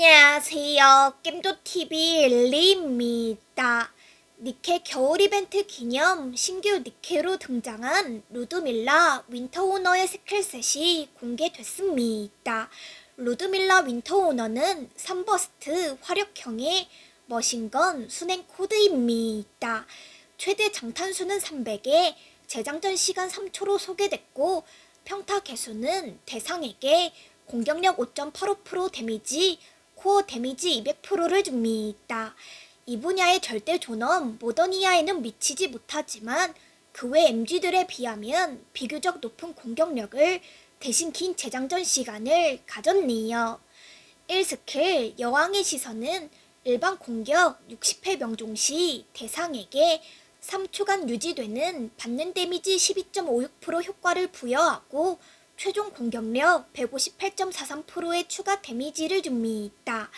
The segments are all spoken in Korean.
안녕하세요. 겜도TV 리입니다. 니케 겨울 이벤트 기념 신규 니케로 등장한 루드밀라 윈터오너의 스킬셋이 공개됐습니다. 루드밀라 윈터오너는 3버스트 화력형의 머신건 순행 코드입니다. 최대 장탄수는 300에 재장전 시간 3초로 소개됐고 평타 개수는 대상에게 공격력 5.85% 데미지, 코어 데미지 200%를 줍니다. 이 분야의 절대 존엄 모더니아에는 미치지 못하지만 그 외 MG들에 비하면 비교적 높은 공격력을 대신 긴 재장전 시간을 가졌네요. 1스킬 여왕의 시선은 일반 공격 60회 명중 시 대상에게 3초간 유지되는 받는 데미지 12.56% 효과를 부여하고 최종 공격력 158.43%의 추가 데미지를 줍니다.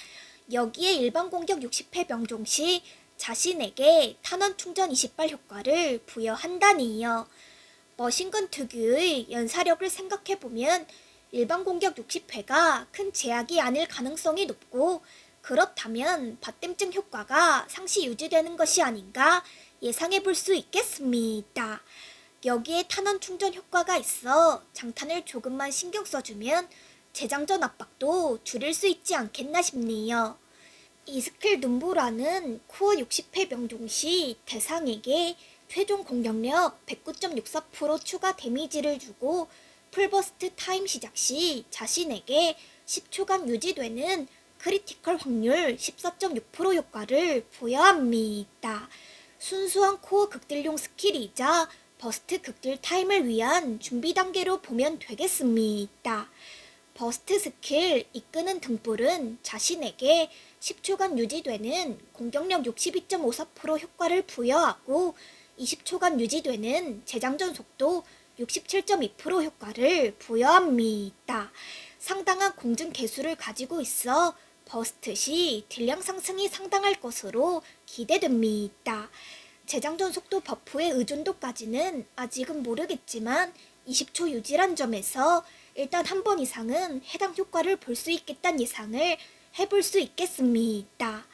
여기에 일반 공격 60회 명중 시 자신에게 탄원 충전 20발 효과를 부여한다네요. 머신건 특유의 연사력을 생각해보면 일반 공격 60회가 큰 제약이 아닐 가능성이 높고 그렇다면 받댐증 효과가 상시 유지되는 것이 아닌가 예상해 볼 수 있겠습니다. 여기에 탄원 충전 효과가 있어 장탄을 조금만 신경 써주면 재장전 압박도 줄일 수 있지 않겠나 싶네요. 이 스킬 눈보라는 코어 60회 명중 시 대상에게 최종 공격력 109.64% 추가 데미지를 주고 풀버스트 타임 시작 시 자신에게 10초간 유지되는 크리티컬 확률 14.6% 효과를 부여합니다. 순수한 코어 극딜용 스킬이자 버스트 극딜 타임을 위한 준비 단계로 보면 되겠습니다. 버스트 스킬 이끄는 등불은 자신에게 10초간 유지되는 공격력 62.54% 효과를 부여하고 20초간 유지되는 재장전 속도 67.2% 효과를 부여합니다. 상당한 공중 개수를 가지고 있어 버스트 시 딜량 상승이 상당할 것으로 기대됩니다. 재장전 속도 버프의 의존도까지는 아직은 모르겠지만 20초 유지란 점에서 일단 한 번 이상은 해당 효과를 볼 수 있겠다는 예상을 해볼 수 있겠습니다.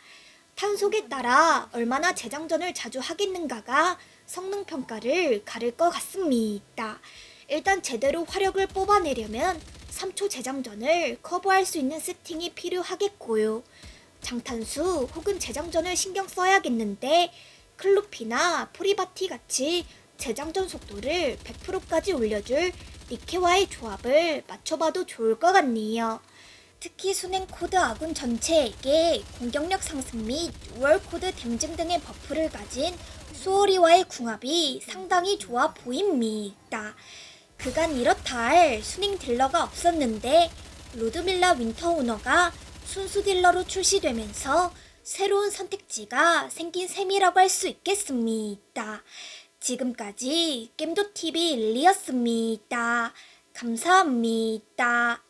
탄속에 따라 얼마나 재장전을 자주 하겠는가가 성능 평가를 가릴 것 같습니다. 일단 제대로 화력을 뽑아내려면 3초 재장전을 커버할 수 있는 세팅이 필요하겠고요. 장탄수 혹은 재장전을 신경 써야겠는데 클루피나 프리바티 같이 재장전 속도를 100%까지 올려줄 니케와의 조합을 맞춰봐도 좋을 것 같네요. 특히 순행 코드 아군 전체에게 공격력 상승 및월 코드 댐증 등의 버프를 가진 수오리와의 궁합이 상당히 좋아 보입니다. 그간 이렇다 할 순행 딜러가 없었는데 로드밀라 윈터 오너가 순수 딜러로 출시되면서 새로운 선택지가 생긴 셈이라고 할 수 있겠습니다. 지금까지 겜도TV 일리였습니다. 감사합니다.